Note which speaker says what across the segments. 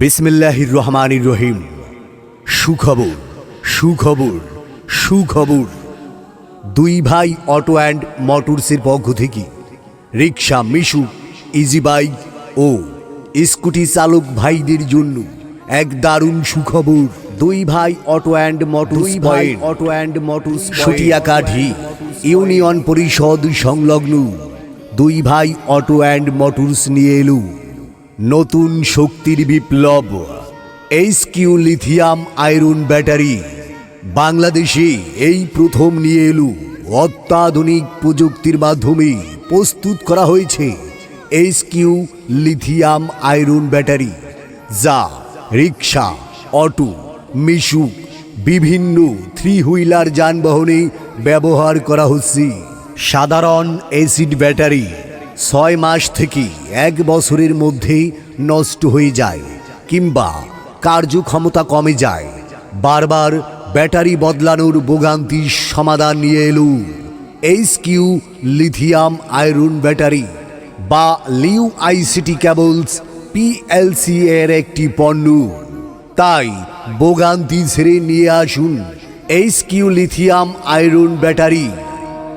Speaker 1: বিসমিল্লাহির রহমানির রহিম। সুখবর সুখবর সুখবর। দুই ভাই অটো অ্যান্ড মোটরসের পক্ষ থেকে রিক্সা মিশু ইজি বাইক ও স্কুটি চালক ভাইদের জন্য এক দারুণ সুখবর। দুই ভাই অটো অ্যান্ড মোটর দুই ভাই auto and motor Sutiakathi union পরিষদ সংলগ্ন। দুই ভাই অটো অ্যান্ড মোটরস নিয়ে এলো। নতুন শক্তির বিপ্লব H Q lithium iron battery বাংলাদেশে এই প্রথম নিয়ে এলো। অত্যাধুনিক প্রযুক্তির মাধ্যমে প্রস্তুত করা হয়েছে H Q lithium iron battery যা রিক্সা অটো, মিশুক, বিভিন্ন থ্রি হুইলার যানবাহনে ব্যবহার করা হচ্ছে। সাধারণ অ্যাসিড ব্যাটারি ছয় মাস থেকে এক বছরের মধ্যে নষ্ট হয়ে যায়, কিংবা কার্যক্ষমতা কমে যায়। বারবার ব্যাটারি বদলানোর ভোগান্তির সমাধান নিয়ে এলো H Q lithium iron battery বা লিউ আইসিটি কেবলস পিএলসি এর একটি পণ্য। তাই ভোগান্তি ছেড়ে নিয়ে আসুন H Q lithium iron battery.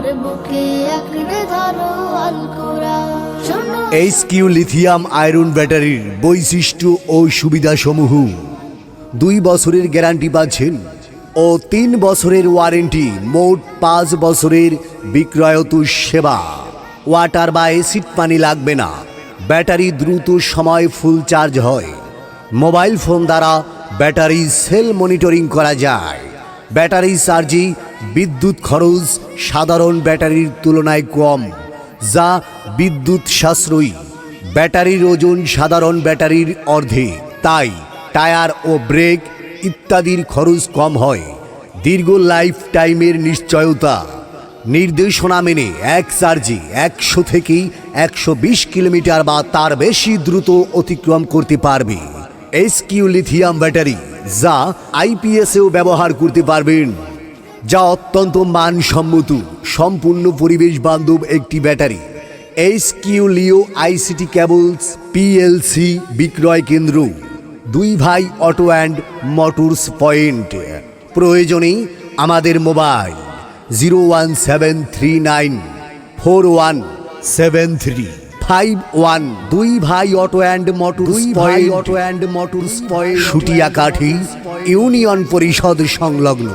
Speaker 2: তোমার বুকে আঁকড়ে ধরো আল
Speaker 1: এইচ কিউ লিথিয়াম আয়রন ব্যাটারির বৈশিষ্ট্য ও সুবিধাসমূহ। দুই বছরের গ্যারান্টি পাচ্ছেন ও তিন বছরের ওয়ারেন্টি মোট পাঁচ বছরের বিক্রয়ত সেবা। ওয়াটার বা অ্যাসিড পানি লাগবে না। ব্যাটারি দ্রুত সময় ফুল চার্জ হয়। মোবাইল ফোন দ্বারা ব্যাটারি সেল মনিটরিং করা যায়। ব্যাটারি চার্জিং বিদ্যুৎ খরচ সাধারণ ব্যাটারির তুলনায় কম, যা বিদ্যুৎ সাশ্রয়ী। ব্যাটারির ওজন সাধারণ ব্যাটারির অর্ধে, তাই টায়ার ও ব্রেক ইত্যাদির খরচ কম হয়। দীর্ঘ লাইফ টাইমের নিশ্চয়তা, নির্দেশনা মেনে এক চার্জে একশো থেকে একশো বিশ কিলোমিটার বা তার বেশি দ্রুত অতিক্রম করতে পারবে। SQ lithium battery. যা আইপিএসেও ব্যবহার করতে পারবেন। যা অত্যন্ত মানসম্মত, সম্পূর্ণ পরিবেশ বান্ধব একটি battery. H Q Leo ICT cables PLC বিক্রয় কেন্দ্র। দুই ভাই অটো অ্যান্ড মোটরস পয়েন্ট। প্রয়োজনেই আমাদের mobile zero one seven three nine four one seven three. Five one. দুই ভাই অটো অ্যান্ড মোটর দুই ভাই অটো অ্যান্ড মোটর স্পয় সুটিয়া কাঠি ইউনিয়ন পরিষদ সংলগ্ন।